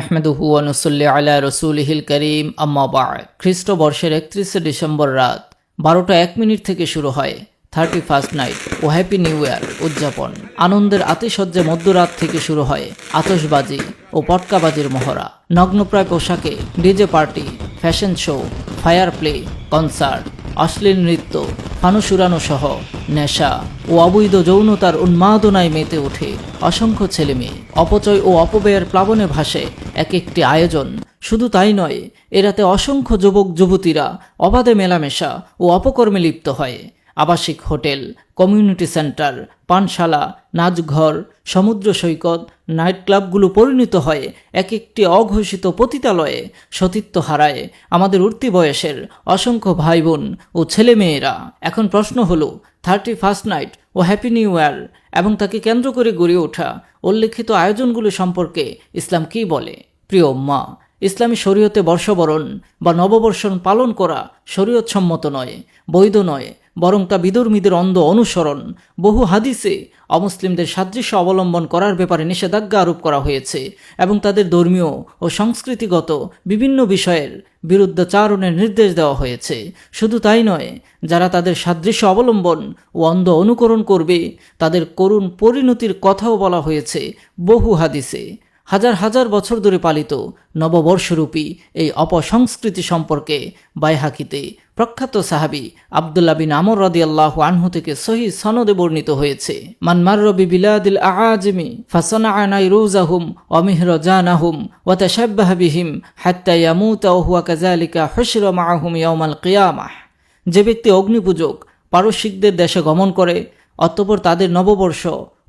আহমেদুহু অনুসল্লি আলা রসুলহিল করিম। আম্মাবাদ খ্রিস্টবর্ষের একত্রিশে ডিসেম্বর রাত বারোটা এক মিনিট থেকে শুরু হয়। থার্টি ফার্স্ট নাইট ও হ্যাপি নিউ ইয়ার উদযাপন। আনন্দের আতিশয্যে মধ্যরাত থেকে শুরু হয় আতশবাজি ও পটকাবাজির মহড়া। নগ্নপ্রায় পোশাকে DJ party, fashion show, fire play, concert, অশ্লীল নৃত্য ফানুস উড়ানো সহ নেশা ও অবৈধ যৌনতার উন্মাদনায় মেতে ওঠে অসংখ্য ছেলেমেয়ে। অপচয় ও অপব্যয়ের প্লাবনে ভাসে এক একটি আয়োজন। শুধু তাই নয়, এরাতে অসংখ্য যুবক যুবতীরা অবাধে মেলামেশা ও অপকর্মে লিপ্ত হয়। আবাসিক হোটেল, কমিউনিটি সেন্টার, পানশালা, নাচঘর, সমুদ্র সৈকত, নাইট ক্লাবগুলো পরিণত হয় এক একটি অঘোষিত পতিতালয়ে সতীত্ব হারায় আমাদের উঠতি বয়সের অসংখ্য ভাই বোন ও ছেলেমেয়েরা। এখন প্রশ্ন হলো, থার্টি ফার্স্ট নাইট ও হ্যাপি নিউ ইয়ার এবং তাকে কেন্দ্র করে গড়ে ওঠা উল্লেখিত আয়োজনগুলো সম্পর্কে ইসলাম কী বলে? প্রিয় মা ইসলামী শরীয়তে বর্ষবরণ বা নববর্ষণ পালন করা শরীয়তসম্মত নয়, বৈধ নয়। বরং তা বিদর্মীদের অন্ধ অনুসরণ। বহু হাদিসে অমুসলিমদের সাদৃশ্য অবলম্বন করার ব্যাপারে নিষেধাজ্ঞা আরোপ করা হয়েছে এবং তাদের ধর্মীয় ও সংস্কৃতিগত বিভিন্ন বিষয়ের বিরুদ্ধাচারণের নির্দেশ দেওয়া হয়েছে। শুধু তাই নয়, যারা তাদের সাদৃশ্য অবলম্বন ও অন্ধ অনুকরণ করবে, তাদের করুণ পরিণতির কথাও বলা হয়েছে বহু হাদিসে। হাজার হাজার বছর ধরে পালিত নববর্ষরূপী এই অপসংস্কৃতি সম্পর্কে বাইহাকিতে প্রখ্যাত সাহাবি আবদুল্লাহ বিন আমর রদি আল্লাহ আনহু থেকে সহি সনদে বর্ণিত হয়েছে মানমার রবি বিলাদিল আজমি ফাসনা আনাই রুজাহুম অমিহর জানাহুম ওয়াতাশাব্বাহ বিহিম হাত্তা ইয়ামুতা হুয়া কাজালিকা হশর মাহুম ইয়াউমাল কিয়ামাহ। যে ব্যক্তি অগ্নিপূজক পারসিকদের দেশে গমন করে, অতপর তাদের নববর্ষ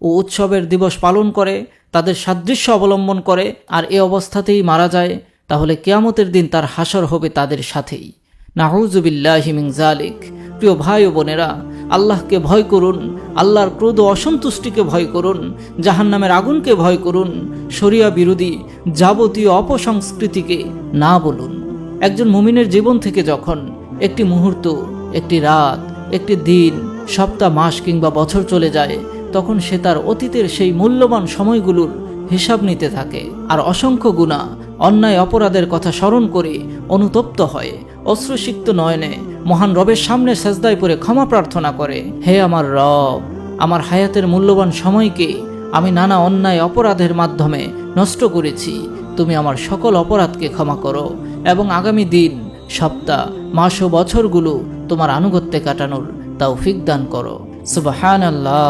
ও উৎসবের দিবস পালন করে তাদের সাদৃশ্য অবলম্বন করে আর এ অবস্থাতেই মারা যায়, তাহলে কেয়ামতের দিন তার হাসর হবে তাদের সাথেই। নাহুজুবিল্লাহিমিং জালিক প্রিয় ভাই ও বোনেরা, আল্লাহকে ভয় করুন, আল্লাহর ক্রোধ অসন্তুষ্টিকে ভয় করুন, জাহান্নামের আগুনকে ভয় করুন, শরিয়া বিরোধী যাবতীয় অপসংস্কৃতিকে না বলুন। একজন মুমিনের জীবন থেকে যখন একটি মুহূর্ত, একটি রাত, একটি দিন, সপ্তাহ, মাস কিংবা বছর চলে যায় তখন সে তার অতীতের সেই মূল্যবান সময়গুলোর হিসাব নিতে থাকে। আর অসংখ্য গুণা, অন্যায় অপরাধের কথা স্মরণ করে অনুতপ্ত হয়। অশ্রুসিক্ত নয়নে মহান রবের সামনে সেজদায় পরে ক্ষমা প্রার্থনা করে, হে আমার রব, আমার হায়াতের মূল্যবান সময়কে আমি নানা অন্যায় অপরাধের মাধ্যমে নষ্ট করেছি। তুমি আমার সকল অপরাধকে ক্ষমা করো এবং আগামী দিন, সপ্তাহ, মাস ও বছরগুলো তোমার আনুগত্যে কাটানোর তৌফিক দান করো। সুবাহান আল্লাহ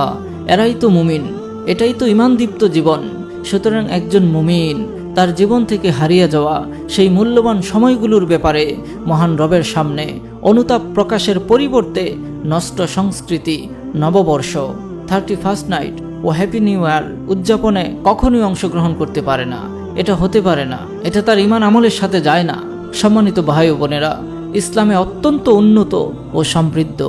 এরাই তো মুমিন, এটাই তো ইমানদীপ্ত জীবন। সুতরাং একজন মুমিন, তার জীবন থেকে হারিয়ে যাওয়া সেই মূল্যবান সময়গুলোর ব্যাপারে মহান রবের সামনে অনুতাপ প্রকাশের পরিবর্তে নষ্ট সংস্কৃতি, নববর্ষ থার্টি ফার্স্ট নাইট ও হ্যাপি নিউ ইয়ার উদযাপনে কখনোই অংশগ্রহণ করতে পারে না। এটা হতে পারে না, এটা তার ইমান আমলের সাথে যায় না। সম্মানিত ভাই বোনেরা, ইসলামে অত্যন্ত উন্নত ও সমৃদ্ধ।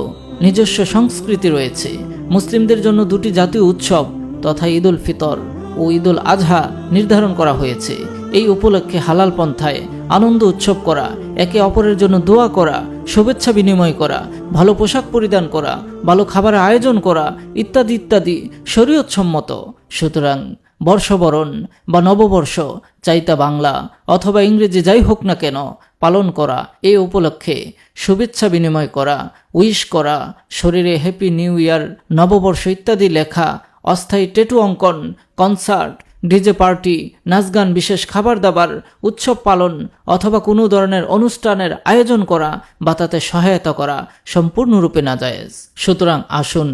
নিজস্ব সংস্কৃতি রয়েছে। মুসলিমদের জন্য দুটি জাতীয় উৎসব তথা ঈদ উল ফিতর ও ঈদ উল আজহা নির্ধারণ করা হয়েছে। এই উপলক্ষে হালাল পন্থায় আনন্দ উৎসব করা, একে অপরের জন্য দোয়া করা, শুভেচ্ছা বিনিময় করা, ভালো পোশাক পরিধান করা, ভালো খাবারের আয়োজন করা ইত্যাদি ইত্যাদি শরীয়তসম্মত। সুতরাং বর্ষবরণ বা নববর্ষ, চাইতা বাংলা অথবা ইংরেজি যাই হোক না কেন, পালন করা এই উপলক্ষে শুভেচ্ছা বিনিময় করা, উইশ করা, শরীরে হ্যাপি নিউ ইয়ার, নববর্ষ ইত্যাদি লেখা, অস্থায়ী টেটু অঙ্কন, কনসার্ট, ডিজে পার্টি, নাচগান, বিশেষ খাবার দাবার, উৎসব পালন অথবা কোনো ধরনের অনুষ্ঠানের আয়োজন করা বা তাতে সহায়তা করা সম্পূর্ণরূপে নাজায়েজ। সুতরাং আসুন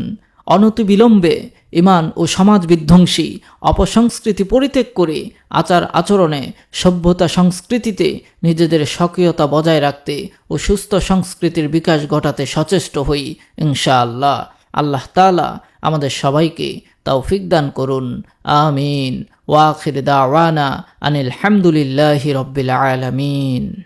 অনতিবিলম্বে ইমান ও সমাজ বিধ্বংসী, অপসংস্কৃতি পরিত্যাগ করে আচার আচরণে সভ্যতা সংস্কৃতিতে নিজেদের সক্রিয়তা বজায় রাখতে ও সুস্থ সংস্কৃতির বিকাশ ঘটাতে সচেষ্ট হই, ইনশাআল্লাহ। আল্লাহ তালা আমাদের সবাইকে তৌফিক দান করুন। আমিন। ওয়াখির দাওয়ানা আনিল হামদুলিল্লাহি রব্বিল আলামিন।